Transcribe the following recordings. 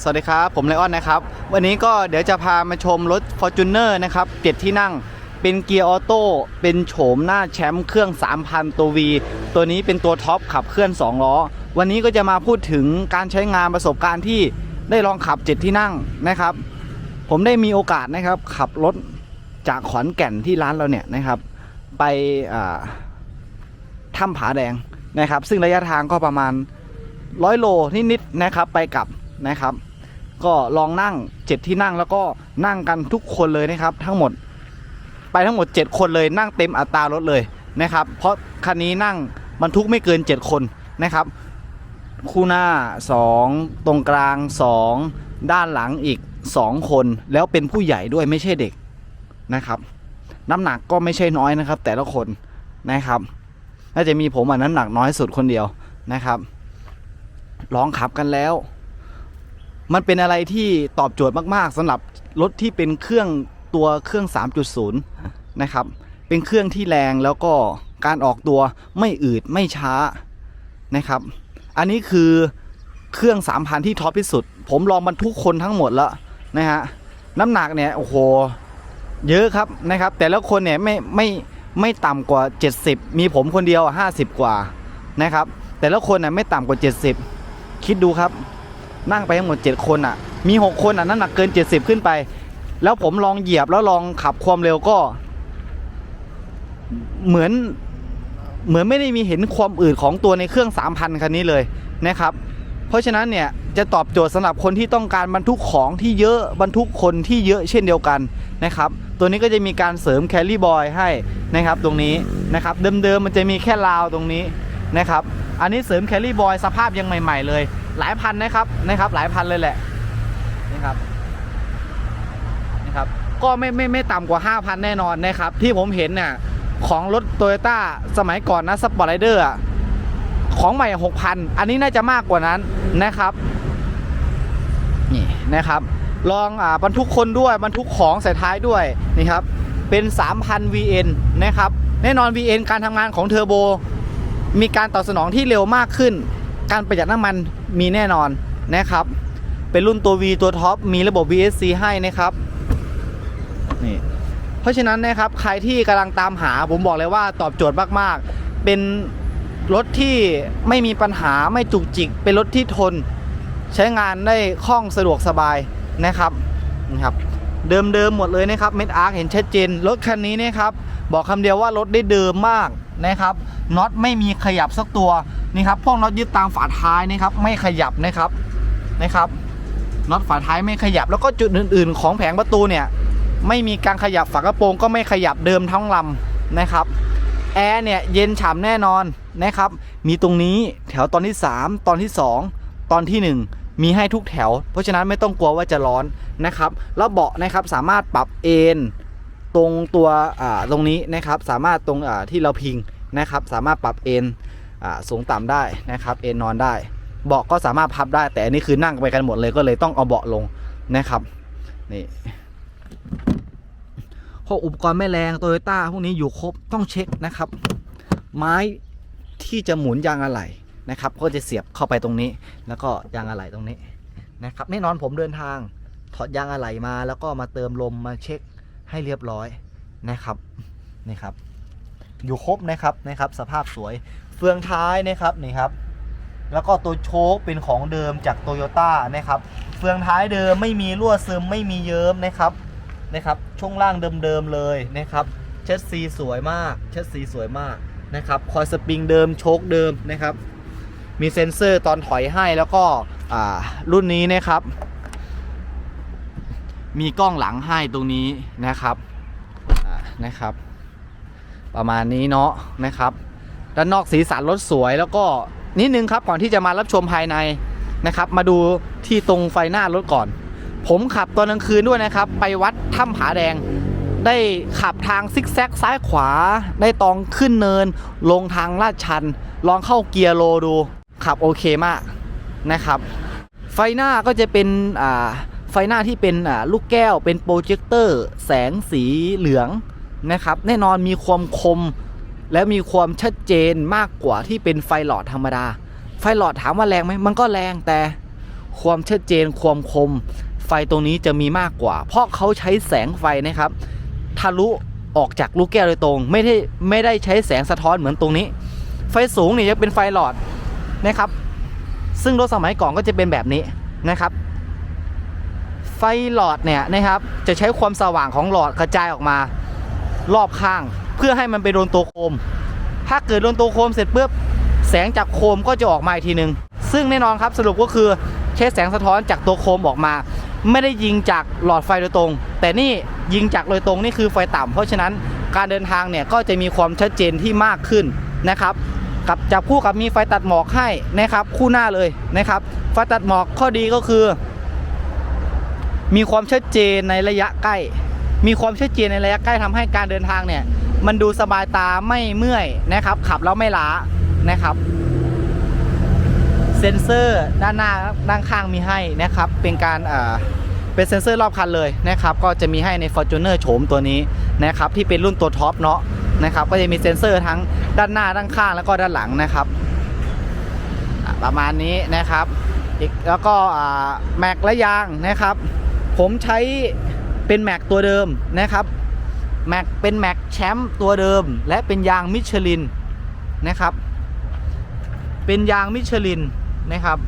สวัสดีครับ ผมไลออนนะครับ วันนี้ก็เดี๋ยวจะพามาชมรถ Fortuner นะครับเจ็ดที่นั่งเป็นเกียร์ออโต้เป็นโฉมหน้าแชมป์เครื่อง 3,000 ตัว V ตัวนี้เป็นตัวท็อปขับเคลื่อน 2 ล้อ วันนี้ก็จะมาพูดถึงการใช้งานประสบการณ์ที่ได้ลองขับ7ที่นั่งนะครับ ผมได้มีโอกาสนะครับ ขับรถจากขอนแก่นที่ร้านเราเนี่ยนะครับ ไปถ้ำผาแดงนะครับ ซึ่งระยะทางก็ประมาณร้อยโลนิดๆนะครับไปกลับ นะครับ ก็ลองนั่งเจ็ดที่นั่งแล้วก็นั่งกันทุกคนเลยนะครับ ทั้งหมดไปทั้งหมด 7 คนเลยนั่งเต็มอัตรารถเลยนะครับ เพราะคันนี้นั่งบรรทุกไม่เกิน 7 คนนะครับ คู่หน้า 2 ตรงกลาง 2 ด้านหลังอีก 2 คน แล้วเป็นผู้ใหญ่ด้วยไม่ใช่เด็กนะครับ น้ำหนักก็ไม่ใช่น้อยนะครับ แต่ละคนนะครับน่าจะมีผมอะน้ำหนักน้อยสุดคนเดียวนะครับลองขับกันแล้ว มันเป็นอะไรที่ตอบโจทย์มาก ๆสำหรับรถที่เป็นเครื่องตัวเครื่อง 3.0 นะครับ เป็นเครื่องที่แรงแล้วก็การออกตัวไม่อืดไม่ช้านะครับ อันนี้คือเครื่อง 3,000 ที่ท็อปที่สุด ผมลองบรรทุกคนทั้งหมดแล้วนะฮะน้ำหนักเนี่ยโอ้โหเยอะครับนะครับ แต่ละคนเนี่ยไม่ไม่ไม่ต่ำกว่า 70 มีผมคนเดียว 50 กว่านะครับ แต่ละคนน่ะไม่ต่ำกว่า 70 คิดดูครับ นั่งไปทั้งหมด 7 คนอะ มี 6 คนอะน้ำหนักเกิน 70 ขึ้นไป แล้วผมลองเหยียบแล้วลองขับความเร็วก็ เหมือนเหมือนไม่ได้มีเห็นความอืดของตัวในเครื่อง 3,000 คันนี้เลยนะครับ เพราะฉะนั้นเนี่ยจะตอบโจทย์สำหรับคนที่ต้องการบรรทุกของที่เยอะบรรทุกคนที่เยอะเช่นเดียวกันนะครับ ตัวนี้ก็จะมีการเสริมแคลรี่บอยให้นะครับ ตรงนี้นะครับ เดิมๆมันจะมีแค่ราวตรงนี้นะครับ อันนี้เสริมแคลรี่บอยสภาพยังใหม่ ๆ เลย หลายพันนะครับนะครับ หลายพันเลยแหละนะครับนะครับ ก็ไม่ไม่ไม่ต่ำกว่า 5,000 แน่นอนนะครับ ที่ผมเห็นเนี่ยของรถโตโยต้าสมัยก่อนนะสปอร์ตไรเดอร์อะของใหม่ 6,000 อันนี้น่าจะมากกว่านั้นนะครับนี่นะครับ ลองอ่าบรรทุกคนด้วยบรรทุกของใส่ท้ายด้วยนี่ครับ เป็น 3,000 VN นะครับ แน่นอน VN การทำงานของเทอร์โบมีการตอบสนองที่เร็วมากขึ้น การประหยัดน้ำมัน มีแน่นอนนะครับ เป็นรุ่นตัว V ตัวท็อปมีระบบ VSC ให้นะครับนี่เพราะฉะนั้นนะครับใครที่กำลังตามหาผมบอกเลยว่าตอบโจทย์มากๆ เป็นรถที่ไม่มีปัญหาไม่จุกจิก เป็นรถที่ทน ใช้งานได้คล่องสะดวกสบายนะครับนะครับ เดิมๆหมดเลยนะครับเม็ดอาร์คเห็นชัดเจนรถคันนี้นะครับ บอกคำเดียวว่ารถได้เดิมมากนะครับน็อตไม่มีขยับสักตัวนี่ครับพวกน็อตยึดตามฝาท้ายนะครับไม่ขยับนะครับนะครับน็อตฝาท้ายไม่ขยับแล้วก็จุดอื่น ๆ ของแผงประตูเนี่ยไม่มีการขยับฝากระโปรงก็ไม่ขยับเดิมทั้งลำนะครับแอร์เนี่ยเย็นฉ่ำแน่นอนนะครับ มีตรงนี้แถวตอนที่ 3 ตอนที่ 2 ตอนที่ 1 มีให้ทุกแถว เพราะฉะนั้นไม่ต้องกลัวว่าจะร้อนนะครับ แล้วเบาะนะครับสามารถปรับเอน ตรงตัวตรงนี้นะครับสามารถตรงที่เราพิงนะครับสามารถปรับเอนสูงต่ำได้นะครับเอนนอนได้ เบาะก็สามารถพับได้ แต่อันนี้คือนั่งไปกันหมดเลยก็เลยต้องเอาเบาะลงนะครับนี่พวกอุปกรณ์แม่แรงโตโยต้าพวกนี้อยู่ครบต้องเช็คนะครับ ไม้ที่จะหมุนยางอะไหล่นะครับก็จะเสียบเข้าไปตรงนี้ แล้วก็ยางอะไหล่ตรงนี้นะครับแน่นอนผมเดินทางถอดยางอะไหล่มา แล้วก็มาเติมลมมาเช็ค ให้เรียบร้อยนะครับนี่ครับ อยู่ครบนะครับนะครับ สภาพสวยเฟืองท้ายนะครับนี่ครับ แล้วก็ตัวโชคเป็นของเดิมจากโตโยต้านะครับ เฟืองท้ายเดิมไม่มีรั่วซึมไม่มีเยิ้มนะครับนะครับ ช่วงล่างเดิมๆเลยนะครับ เช็ดซีสวยมากเช็ดซีสวยมากนะครับคอยสปริงเดิมโชคเดิมนะครับ มีเซ็นเซอร์ตอนถอยให้แล้วก็อ่ารุ่นนี้นะครับ มีกล้องหลังให้ตรงนี้นะครับนะครับ ประมาณนี้เนาะนะครับด้านนอกสีสันรถสวยแล้วก็นิดนึงครับก่อนที่จะมารับชมภายในนะครับ มาดูที่ตรงไฟหน้ารถก่อน ผมขับตอนกลางคืนด้วยนะครับ ไปวัดถ้ำผาแดง ได้ขับทางซิกแซกซ้ายขวา ได้ตองขึ้นเนิน ลงทางลาดชัน ลองเข้าเกียร์โลดู ขับโอเคมากนะครับ ไฟหน้าก็จะเป็นอ่า ไฟหน้าที่เป็นลูกแก้วเป็นโปรเจคเตอร์แสงสีเหลืองนะครับ แน่นอนมีความคม และมีความชัดเจนมากกว่าที่เป็นไฟหลอดธรรมดา ไฟหลอดถามว่าแรงไหมมันก็แรงแต่ความชัดเจนความคม ไฟตรงนี้จะมีมากกว่า เพราะเขาใช้แสงไฟนะครับ ทะลุออกจากลูกแก้วโดยตรง ไม่ได้ไม่ได้ใช้แสงสะท้อนเหมือนตรงนี้ ไฟสูงเนี่ยจะเป็นไฟหลอดนะครับ ซึ่งรถสมัยก่อนก็จะเป็นแบบนี้นะครับ ฟหลอดเนี่ยนะครับ จะใช้ความสว่างของหลอดกระจายออกมารอบข้าง เพื่อให้มันไปโดนตัวโคม ถ้าเกิดโดนตัวโคมเสร็จปุ๊บแสงจากโคมก็จะออกมาอีกทีหนึ่งซึ่งแน่นอนครับสรุปก็คือใช้แสงสะท้อนจากตัวโคมออกมา ไม่ได้ยิงจากหลอดไฟโดยตรง แต่นี่ยิงจากโดยตรงนี่คือไฟต่ำเพราะฉะนั้นการเดินทางเนี่ยก็จะมีความชัดเจนที่มากขึ้นนะครับกับจับคู่กับมีไฟตัดหมอกให้นะครับคู่หน้าเลยนะครับไฟตัดหมอกข้อดีก็คือ มีความชัดเจนในระยะใกล้ มีความชัดเจนในระยะใกล้ทำให้การเดินทางเนี่ย มันดูสบายตาไม่เมื่อยนะครับ ขับแล้วไม่ล้านะครับ เซ็นเซอร์ด้านหน้าด้านข้างมีให้นะครับ เป็นการเอ่อเป็นเซ็นเซอร์รอบคันเลยนะครับ ก็จะมีให้ใน Fortuner โฉมตัวนี้นะครับ ที่เป็นรุ่นตัวท็อปเนาะนะครับ ก็จะมีเซ็นเซอร์ทั้งด้านหน้าด้านข้างแล้วก็ด้านหลังนะครับประมาณนี้นะครับอีกแล้วก็อ่าแม็กและยางนะครับ ผมใช้เป็นแม็กตัวเดิมนะครับแม็กเป็นแม็กแชมป์ตัวเดิม และเป็นยางมิชลินนะครับ เป็นยางมิชลินนะครับ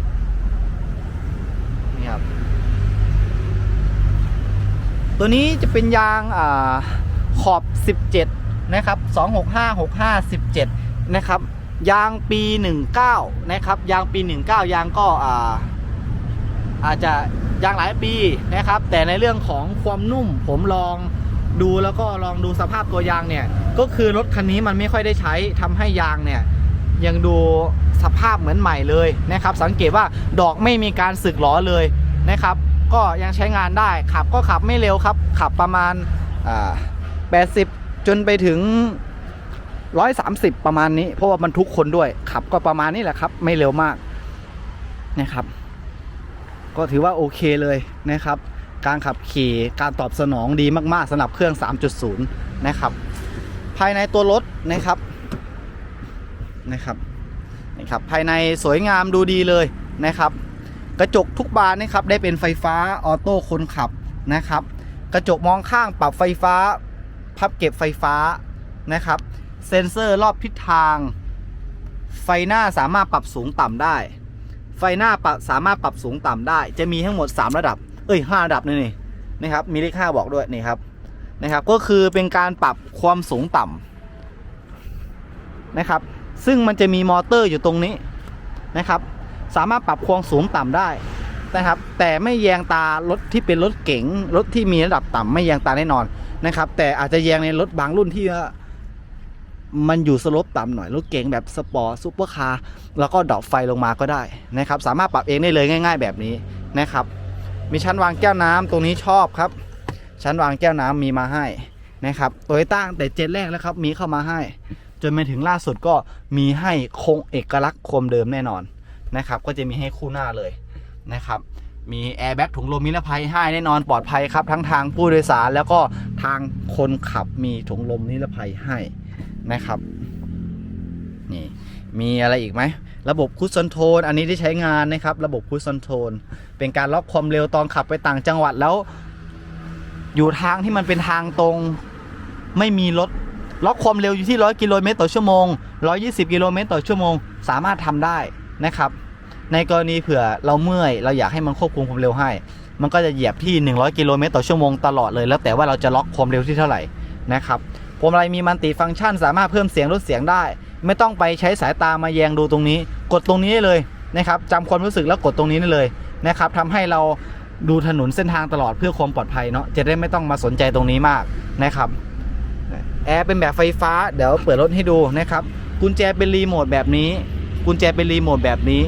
นี่ครับ ตัวนี้จะเป็นยางอาขอบ 17 นะครับ 265 65 17 นะครับ ยางปี 19 นะครับ ยางปี 19 ยางก็อ่า อาจจะยางหลายปีนะครับ แต่ในเรื่องของความนุ่มผมลองดูแล้วก็ลองดูสภาพตัวยางเนี่ย ก็คือรถคันนี้มันไม่ค่อยได้ใช้ทำให้ยางเนี่ยยังดูสภาพเหมือนใหม่เลยนะครับ สังเกตว่าดอกไม่มีการสึกหรอเลยนะครับ ก็ยังใช้งานได้ขับก็ขับไม่เร็วครับ ขับประมาณ80 จนไปถึง 130 ประมาณนี้ เพราะว่ามันทุกคนด้วยขับก็ประมาณนี้แหละครับ ไม่เร็วมากนะครับ ก็ถือว่าโอเคเลยนะครับ การขับขี่การตอบสนองดีมากๆสำหรับเครื่อง 3.0 นะครับ ภายในตัวรถนะครับนะครับนะครับ ภายในสวยงามดูดีเลยนะครับ กระจกทุกบานนะครับได้เป็นไฟฟ้าออโต้คนขับนะครับ กระจกมองข้างปรับไฟฟ้า พับเก็บไฟฟ้านะครับ เซ็นเซอร์รอบทิศทาง ไฟหน้าสามารถปรับสูงต่ำได้ ไฟหน้าปรับสามารถปรับสูงต่ำได้ จะมีทั้งหมด 3 ระดับ เอ้ย 5 ระดับนี่นี่นะครับ มีเลข5บอกด้วยนี่ครับ นะครับ ก็คือเป็นการปรับความสูงต่ำนะครับ ซึ่งมันจะมีมอเตอร์อยู่ตรงนี้นะครับ สามารถปรับความสูงต่ำได้นะครับ แต่ไม่แยงตารถที่เป็นรถเก๋งรถที่มีระดับต่ำไม่แยงตาแน่นอนนะครับ แต่อาจจะแยงในรถบางรุ่นที่ มันอยู่สลปต่ำหน่อยรถเก๋งแบบสปอร์ตซูเปอร์คาร์แล้วก็ดรอปไฟลงมาก็ได้นะครับ สามารถปรับเองได้เลยง่าย ๆ แบบนี้นะครับ มีชั้นวางแก้วน้ำตรงนี้ชอบครับ ชั้นวางแก้วน้ำมีมาให้นะครับโตโยต้าแต่เจนแรกแล้วครับมีเข้ามาให้ จนมาถึงล่าสุดก็มีให้คงเอกลักษณ์คมเดิมแน่นอนนะครับ ก็จะมีให้คู่หน้าเลยนะครับมีแอร์แบ็กถุงลมนิรภัยให้แน่นอนปลอดภัยครับ ทั้งทางผู้โดยสารแล้วก็ทางคนขับมีถุงลมนิรภัยให้ นะครับ นี่มีอะไรอีกไหม ระบบคู s ซอนโทนอันนี้ที่ใช้งานนะครับ ระบบคู s ซอนโทนเป็นการล็อกความเร็วตอนขับไปต่างจังหวัดแล้ว อยู่ทางที่มันเป็นทางตรง ไม่มีรถล็อกความเร็วอยู่ที่ 100 กิโลเมตรต่อชั่วโมง 120 กิโลเมตรต่อชั่วโมง สามารถทำได้นะครับ ในกรณีเผื่อเราเมื่อย เราอยากให้มันควบคุมความเร็วให้ มันก็จะเหยียบที่ 100 กิโลเมตรต่อชั่วโมงตลอดเลย แล้วแต่ว่าเราจะล็อกความเร็วที่เท่าไหร่นะครับ วงมาลัยมีมัลติฟังก์ชันสามารถเพิ่มเสียงลดเสียงได้ ไม่ต้องไปใช้สายตามาแยงดูตรงนี้ กดตรงนี้ได้เลยนะครับจำความรู้สึกแล้วกดตรงนี้ได้เลยนะครับทำให้เราดูถนนเส้นทางตลอดเพื่อความปลอดภัยเนาะจะได้ไม่ต้องมาสนใจตรงนี้มากนะครับแอร์เป็นแบบไฟฟ้าเดี๋ยวเปิดรถให้ดูนะครับกุญแจเป็นรีโมทแบบนี้ กุญแจเป็นรีโมทแบบนี้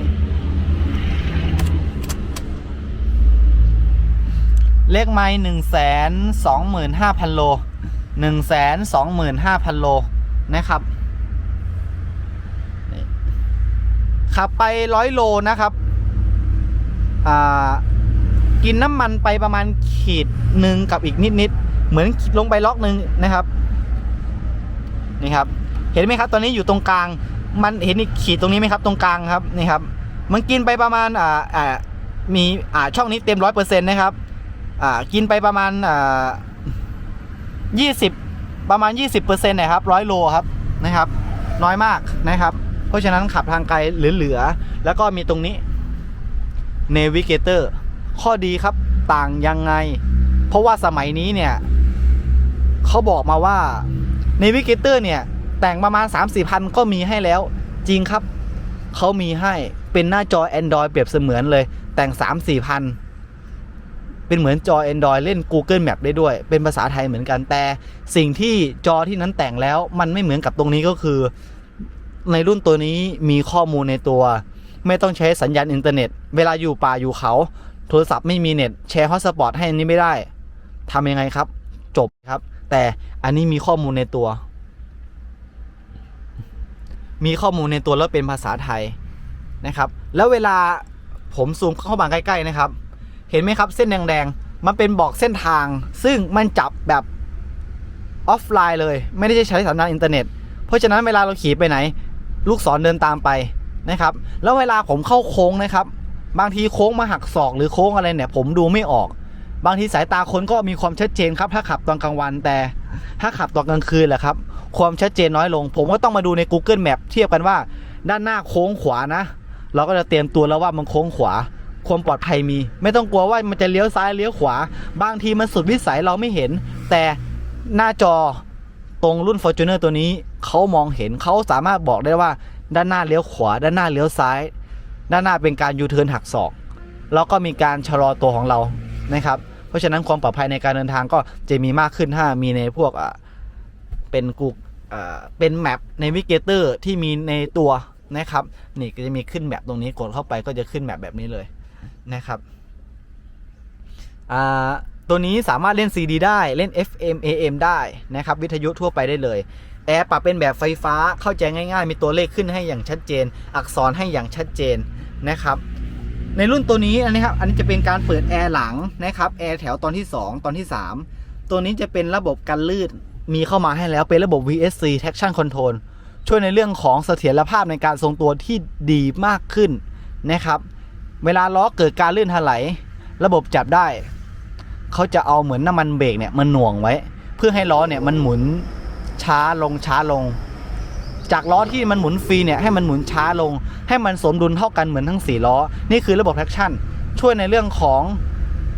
เลขไม้หนึ่งแสนสองหมื่นห้าพันโล หนึ่งแสนสองหมื่นห้าพันโลนะครับขับไปร้อยโลนะครับกินน้ำมันไปประมาณขีดหนึ่งกับอีกนิดๆเหมือนลงไปล็อกหนึ่งนะครับนี่ครับ เห็นไหมครับ ตอนนี้อยู่ตรงกลาง มันเห็นอีกขีดตรงนี้ไหมครับ ตรงกลางครับนี่ครับ มันกินไปประมาณอ่าอ่ามีอ่าช่องนี้เต็มร้อยเปอร์เซ็นต์นะครับอ่ากินไปประมาณอ่า ยี่สิบประมาณ 20%นะครับร้อยโลครับนะครับน้อยมากนะครับ เพราะฉะนั้นขับทางไกลเหลือๆแล้วก็มีตรงนี้ Navigator ข้อดีครับต่างยังไง เพราะว่าสมัยนี้เนี่ยเขาบอกมาว่า Navigator เนี่ย แต่งประมาณ 3 4พันก็มีให้แล้ว จริงครับ เขามีให้เป็นหน้าจอ Android เปรียบเสมือนเลย แต่ง 3 4พัน เป็นเหมือนจอ Android เล่น Google Map ได้ด้วย เป็นภาษาไทยเหมือนกันแต่สิ่งที่จอที่นั้นแต่งแล้วมันไม่เหมือนกับตรงนี้ก็คือ ในรุ่นตัวนี้มีข้อมูลในตัว ไม่ต้องใช้สัญญาณอินเทอร์เน็ต เวลาอยู่ป่าอยู่เขา โทรศัพท์ไม่มีเน็ตแชร์ฮอตสปอตให้อันนี้ไม่ได้ทำยังไงครับ จบครับ แต่อันนี้มีข้อมูลในตัว มีข้อมูลในตัวแล้วเป็นภาษาไทยนะครับ แล้วเวลาผมซูมเข้ามาใกล้ ๆ นะครับ เห็นไหมครับเส้นแดงๆ มันเป็นบอกเส้นทาง ซึ่งมันจับแบบออฟไลน์เลย ไม่ได้ใช้สัญญาณอินเทอร์เน็ต เพราะฉะนั้นเวลาเราขี่ไปไหน ลูกศรเดินตามไปนะครับ แล้วเวลาผมเข้าโค้งนะครับ บางทีโค้งมาหักศอกหรือโค้งอะไรเนี่ย ผมดูไม่ออก บางทีสายตาคนก็มีความชัดเจนครับ ถ้าขับตอนกลางวันแต่ถ้าขับตอนกลางคืนแหละครับ ความชัดเจนน้อยลง ผมก็ต้องมาดูใน Google Map เทียบกันว่า ด้านหน้าโค้งขวานะ เราก็จะเตรียมตัวแล้วว่ามันโค้งขวา ความปลอดภัยมี ไม่ต้องกลัวว่ามันจะเลี้ยวซ้ายเลี้ยวขวา บางทีมันสุดวิสัยเราไม่เห็น แต่หน้าจอตรงรุ่น Fortuner ตัวนี้เขามองเห็นเขาสามารถบอกได้ว่า ด้านหน้าเลี้ยวขวา ด้านหน้าเลี้ยวซ้าย ด้านหน้าเป็นการยูเทิร์นหักศอกแล้วก็มีการชะลอตัวของเรานะครับ เพราะฉะนั้นความปลอดภัยในการเดินทางก็จะมีมากขึ้นถ้ามีในพวกเป็นกูเป็นแมปในวิกเกเตอร์ที่มีในตัวนะครับ นี่ก็จะมีขึ้นแมปตรงนี้กดเข้าไปก็จะขึ้นแมปแบบนี้เลย นะครับตัวนี้สามารถเล่น CD ได้เล่น FM AM ได้นะครับวิทยุทั่วไปได้เลยแอร์ปรับเป็นแบบไฟฟ้าเข้าใจง่ายๆ มีตัวเลขขึ้นให้อย่างชัดเจน อักษรให้อย่างชัดเจนนะครับในรุ่นตัวนี้อันนี้ครับอันนี้จะเป็นการเปิดแอร์หลังนะครับแอร์แถวตอนที่ 2 ตอนที่ 3 ตัวนี้จะเป็นระบบกันลื่นมีเข้ามาให้แล้วเป็นระบบ VSC traction control ช่วยในเรื่องของเสถียรภาพในการทรงตัวที่ดีมากขึ้นนะครับ เวลาล้อเกิดการลื่นถลายระบบจับได้ เขาจะเอาเหมือนน้ำมันเบรกเนี่ยมันหน่วงไว้ เพื่อให้ล้อเนี่ยมันหมุนช้าลงช้าลง จากล้อที่มันหมุนฟรีเนี่ยให้มันหมุนช้าลง ให้มันสมดุลเท่ากันเหมือนทั้ง4ล้อ นี่คือระบบ traction ช่วยในเรื่องของ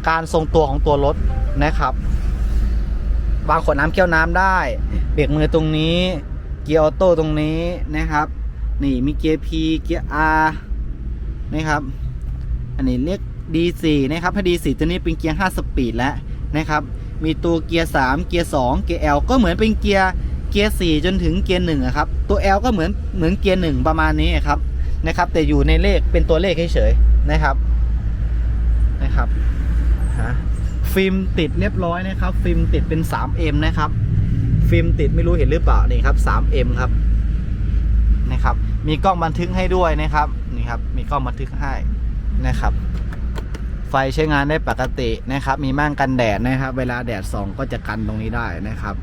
การทรงตัวของตัวรถนะครับวางขวดน้ำแก้วน้ำได้ เบรกมือตรงนี้ เกียร์ออโต้ตรงนี้นะครับ นี่มีเกียร์ P เกียร์ R นะครับ อันนี้เรียก D4 นะครับถ้า D4 ตัวนี้เป็นเกียร์ 5 สปีดแล้วนะครับ มีตัวเกียร์ 3 เกียร์ 2 เกียร์ L ก็เหมือนเป็นเกียร์เกียร์ 4 จนถึงเกียร์1อะครับ ตัว L ก็เหมือนเหมือนเกียร์ 1 ประมาณนี้ครับนะครับ แต่อยู่ในเลขเป็นตัวเลขเฉยๆนะครับนะครับฟิล์มติดเรียบร้อยนะครับ ฟิล์มติดเป็น 3M นะครับ ฟิล์มติดไม่รู้เห็นหรือเปล่านี่ครับ 3M ครับนะครับ มีกล้องบันทึกให้ด้วยนะครับนี่ครับ มีกล้องบันทึกให้ นะครับ ไฟใช้งานได้ปกตินะครับ มีม่านกันแดดนะครับ เวลาแดดส่องก็จะกันตรงนี้ได้นะครับ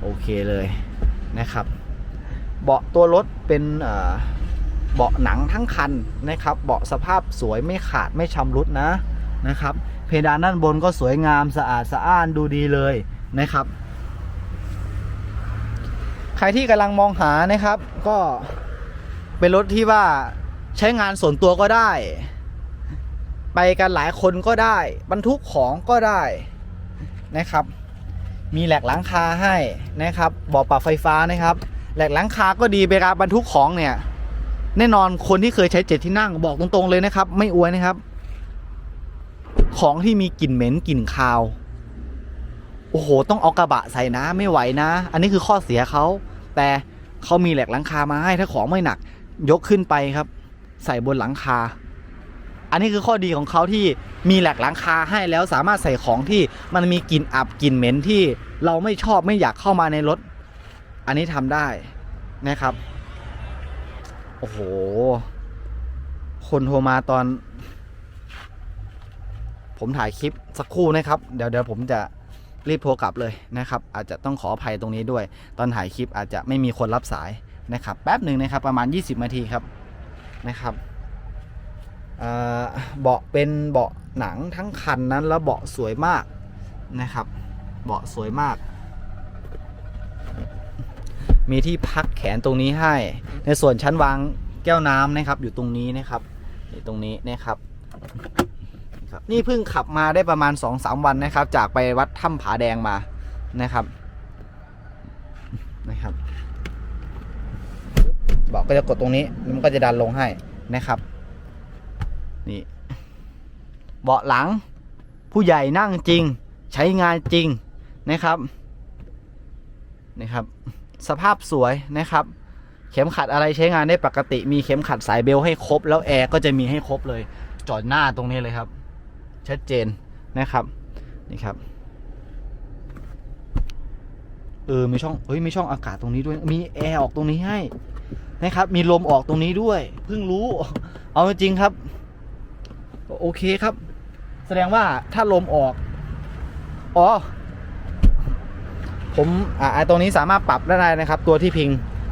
โอเคเลยนะครับ เบาะตัวรถเป็นเอ่อเบาะหนังทั้งคันนะครับ เบาะสภาพสวยไม่ขาดไม่ชำรุดนะนะครับ เพดานด้านบนก็สวยงามสะอาดสะอ้านดูดีเลยนะครับ ใครที่กำลังมองหานะครับก็เป็นรถที่ว่าใช้งานส่วนตัวก็ได้ ไปกันหลายคนก็ได้ บรรทุกของก็ได้นะครับ มีแหลกหลังคาให้นะครับบ่อปรับไฟฟ้านะครับ แหลกหลังคาก็ดีเวลาบรรทุกของเนี่ย แน่นอนคนที่เคยใช้เจ็ดที่นั่งบอกตรงๆเลยนะครับ ไม่อวยนะครับ ของที่มีกลิ่นเหม็นกลิ่นคาว โอ้โห ต้องเอากระบะใส่นะไม่ไหวนะ อันนี้คือข้อเสียเขาแต่เขามีแหลกหลังคามาให้ถ้าของไม่หนัก ยกขึ้นไปครับ ใส่บนหลังคา อันนี้คือข้อดีของเขาที่มีแหลกหลังคาให้แล้วสามารถใส่ของที่มันมีกลิ่นอับกลิ่นเหม็นที่เราไม่ชอบไม่อยากเข้ามาในรถ อันนี้ทำได้นะครับ โอ้โห คนโทรมาตอน ผมถ่ายคลิปสักครู่นะครับ เดี๋ยวเดี๋ยวผมจะรีบโทรกลับเลยนะครับ อาจจะต้องขออภัยตรงนี้ด้วย ตอนถ่ายคลิปอาจจะไม่มีคนรับสายนะครับ แป๊บหนึ่งนะครับ ประมาณ 20นาทีครับนะครับ เบาะเป็นเบาะหนังทั้งคันนั้นแล้วเบาะสวยมากนะครับ เบาะสวยมาก มีที่พักแขนตรงนี้ให้ ในส่วนชั้นวางแก้วน้ำนะครับ อยู่ตรงนี้นะครับนี่ตรงนี้นะครับครับนี่เพิ่งขับมาได้ประมาณ 2-3 วันนะครับ จากไปวัดถ้ำผาแดงมานะครับนะครับบอกก็จะกดตรงนี้มันก็จะดันลงให้นะครับ นี่ เบาะหลัง ผู้ใหญ่นั่งจริง ใช้งานจริงนะครับนะครับ สภาพสวยนะครับ เข็มขัดอะไรใช้งานได้ปกติ มีเข็มขัดสายเบลให้ครบ แล้วแอร์ก็จะมีให้ครบเลย จอดหน้าตรงนี้เลยครับ ชัดเจนนะครับ นี่ครับเออ มีช่องเฮ้ย มีช่องอากาศตรงนี้ด้วย มีแอร์ออกตรงนี้ให้นะครับ มีลมออกตรงนี้ด้วย เพิ่งรู้ เอาจริงครับ โอเคครับ แสดงว่าถ้าลมออก อ๋อ ผมอ่าตรงนี้สามารถปรับได้นะครับ ตัวที่พิง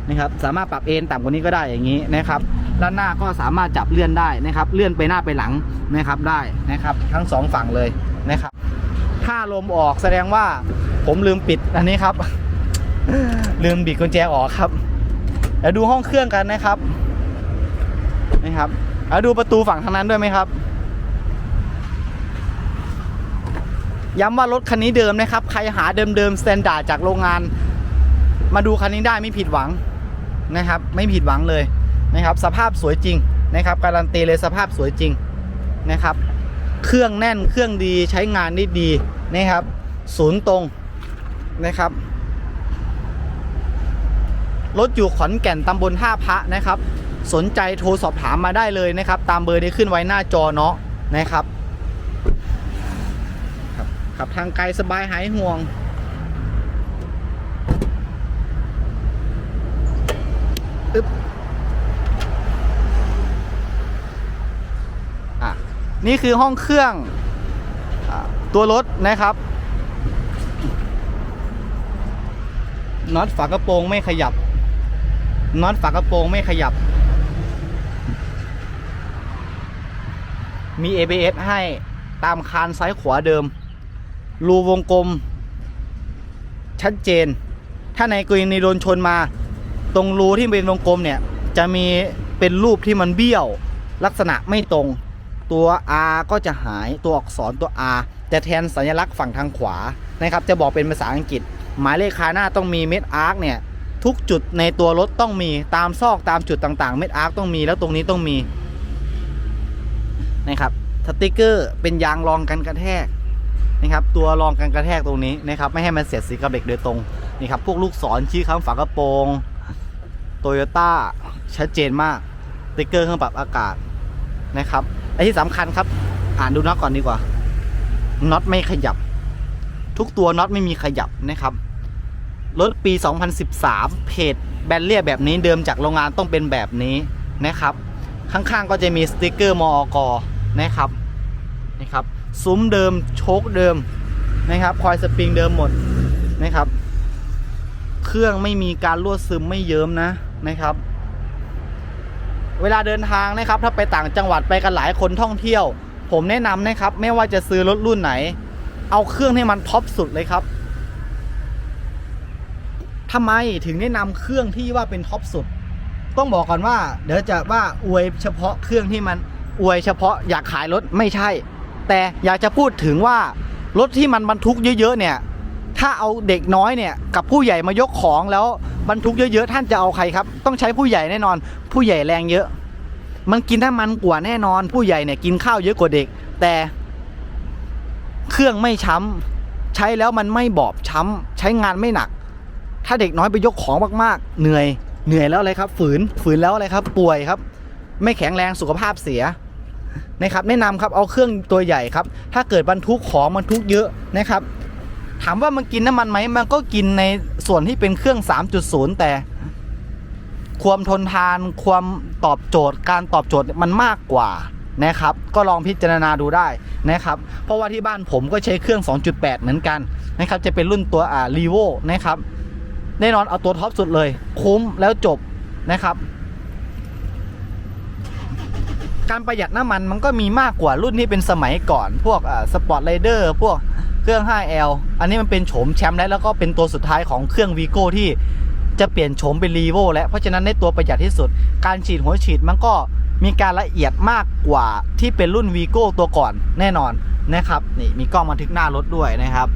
นะครับ สามารถปรับเอ็นต่ำกว่านี้ก็ได้อย่างนี้นะครับด้านหน้าก็สามารถจับเลื่อนได้นะครับ เลื่อนไปหน้าไปหลังนะครับได้นะครับ ทั้งสองฝั่งเลยนะครับ ถ้าลมออกแสดงว่าผมลืมปิดอันนี้ครับ ลืมบิดกุญแจออกครับเดี๋ยวดูห้องเครื่องกันนะครับ นะครับแล้วดูประตูฝั่งทางนั้นด้วยไหมครับ ย้ำว่ารถคันนี้เดิมนะครับ ใครหาเดิมๆสแตนดาร์ดจากโรงงาน มาดูคันนี้ได้ไม่ผิดหวังนะครับ ไม่ผิดหวังเลยนะครับ สภาพสวยจริงนะครับการันตีเลยสภาพสวยจริงนะครับ เครื่องแน่นเครื่องดีใช้งานได้ดีนะครับ ศูนย์ตรงนะครับรถอยู่ขอนแก่นตำบลท่าพระนะครับ สนใจโทรสอบถามมาได้เลยนะครับ ตามเบอร์ที่ขึ้นไว้หน้าจอเนาะนะครับ ขับทางไกลสบายหายห่วง อึ๊บ อะ นี่คือห้องเครื่องอตัวรถนะครับน็อตฝากระโปรงไม่ขยับน็อตฝากระโปรงไม่ขยับ มี ABS ให้ตามคานซ้ายขวาเดิม รูวงกลม ชัดเจน ถ้าในกรณีโดนชนมา ตรงรูที่เป็นวงกลมเนี่ย จะมีเป็นรูปที่มันเบี้ยว ลักษณะไม่ตรง ตัว R ก็จะหายตัวอักษรตัว R จะแทนสัญลักษณ์ฝั่งทางขวานะครับ จะบอกเป็นภาษาอังกฤษ หมายเลขคาหน้าต้องมีเม็ดอาร์คเนี่ยทุกจุดในตัวรถต้องมีตามซอกตามจุดต่างๆ เม็ดอาร์คต้องมีแล้วตรงนี้ต้องมีนะครับสติกเกอร์เป็นยางรองกันกระแทก นะครับตัวรองกันกระแทกตรงนี้นะครับไม่ให้มันเสียดสีกับเหล็กโดยตรงนี่ครับพวกลูกศรชี้ค้ำฝากระโปรงโตโยต้าชัดเจนมากสติกเกอร์เครื่องปรับอากาศนะครับและที่สำคัญครับอ่านดูน็อตก่อนดีกว่าน็อตไม่ขยับ ทุกตัวน็อตไม่มีขยับนะครับรถปี 2013 เพจแบนเลียแบบนี้เดิมจากโรงงานต้องเป็นแบบนี้นะครับ ข้างๆก็จะมีสติกเกอร์มอกนะครับนะครับ ซุ้มเดิมโชคเดิมนะครับคอยสปริงเดิมหมดนะครับ เครื่องไม่มีการรั่วซึมไม่เยิ้มนะนะครับ เวลาเดินทางนะครับ ถ้าไปต่างจังหวัดไปกันหลายคนท่องเที่ยว ผมแนะนำนะครับ ไม่ว่าจะซื้อรถรุ่นไหน เอาเครื่องให้มันท็อปสุดเลยครับทำไมถึงแนะนำเครื่องที่ว่าเป็นท็อปสุด ต้องบอกก่อนว่า เดี๋ยวจะว่าอวยเฉพาะเครื่องที่มันอวยเฉพาะอยากขายรถไม่ใช่ แต่อยากจะพูดถึงว่ารถที่มันบรรทุกเยอะๆเนี่ย ถ้าเอาเด็กน้อยเนี่ยกับผู้ใหญ่มายกของแล้วบรรทุกเยอะๆท่านจะเอาใครครับ ต้องใช้ผู้ใหญ่แน่นอน ผู้ใหญ่แรงเยอะ มันกินถ้ามันกว่าแน่นอน ผู้ใหญ่เนี่ยกินข้าวเยอะกว่าเด็ก แต่เครื่องไม่ช้ำใช้แล้วมันไม่บอบช้ำใช้งานไม่หนัก ถ้าเด็กน้อยไปยกของมากๆ เหนื่อย เหนื่อยแล้วอะไรครับ ฝืนฝืนแล้วอะไรครับ ป่วยครับ ไม่แข็งแรงสุขภาพเสีย นะครับแนะนำครับเอาเครื่องตัวใหญ่ครับ ถ้าเกิดบรรทุกของบรรทุกเยอะนะครับ ถามว่ามันกินน้ำมันไหมมันก็กินในส่วนที่เป็นเครื่อง 3.0 แต่ความทนทานความตอบโจทย์การตอบโจทย์มันมากกว่านะครับ ก็ลองพิจารณาดูได้นะครับ เพราะว่าที่บ้านผมก็ใช้เครื่อง 2.8 เหมือนกันนะครับ จะเป็นรุ่นตัวอ่ารีโวนะครับ แน่นอนเอาตัวท็อปสุดเลย คุ้มแล้วจบนะครับ การประหยัดน้ำมันมันก็มีมากกว่ารุ่นที่เป็นสมัยก่อน พวกสปอร์ตไรเดอร์พวกเครื่อง 5L อันนี้มันเป็นโฉมแชมป์แล้วแล้วก็เป็นตัวสุดท้ายของเครื่องวีโก้ที่จะเปลี่ยนโฉมเป็นรีโวแล้วเพราะฉะนั้นในตัวประหยัดที่สุด การฉีดหัวฉีดมันก็มีการละเอียดมากกว่าที่เป็นรุ่นวีโก้ตัวก่อนแน่นอนนะครับนี่มีกล้องบันทึกหน้ารถด้วยนะครับ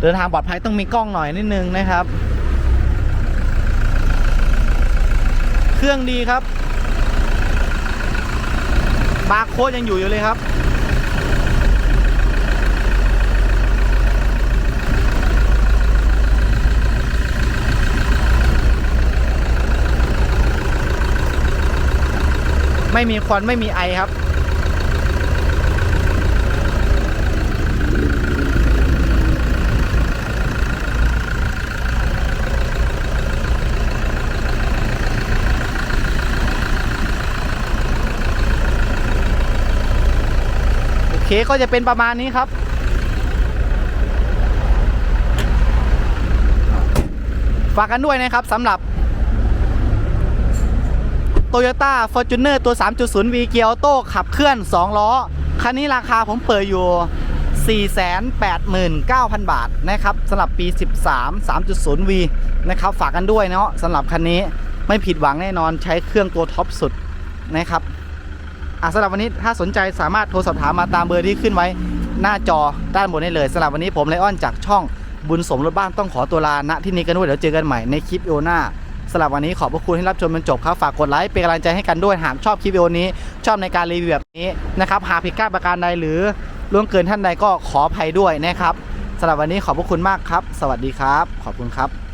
เดินทางปลอดภัยต้องมีกล้องหน่อยนิดนึงนะครับ เครื่องดีครับ บาร์โค้ดยังอยู่อยู่เลยครับไม่มีควันไม่มีไอครับ เคก็จะเป็นประมาณนี้ครับ ฝากกันด้วยนะครับสำหรับ Toyota Fortuner ตัว 3.0V เกียร์ออโต้ขับเคลื่อน 2 ล้อ คันนี้ราคาผมเปิดอยู่ 489,000 บาทนะครับสำหรับปี 13 3.0V นะครับ ฝากกันด้วยเนาะสำหรับคันนี้ไม่ผิดหวังแน่นอนใช้เครื่องตัวท็อปสุดนะครับ อะสำหรับวันนี้ถ้าสนใจสามารถโทรสอบถามมาตามเบอร์ที่ขึ้นไว้หน้าจอด้านบนได้เลยสำหรับวันนี้ผมไลออนจากช่องบุญสมรถบ้านต้องขอตัวลาณที่นี้กันด้วยเดี๋ยวเจอกันใหม่ในคลิปโอหน้าสำหรับวันนี้ขอบพระคุณที่รับชมจนจบครับฝากกดไลค์เป็นกำลังใจให้กันด้วยหากชอบคลิปวิดีโอนี้ ชอบในการรีวิวแบบนี้นะครับหากผิดพลาดประการใดหรือล่วงเกินท่านใดก็ขออภัยด้วยนะครับสำหรับวันนี้ขอบพระคุณมากครับ สวัสดีครับ ขอบคุณครับ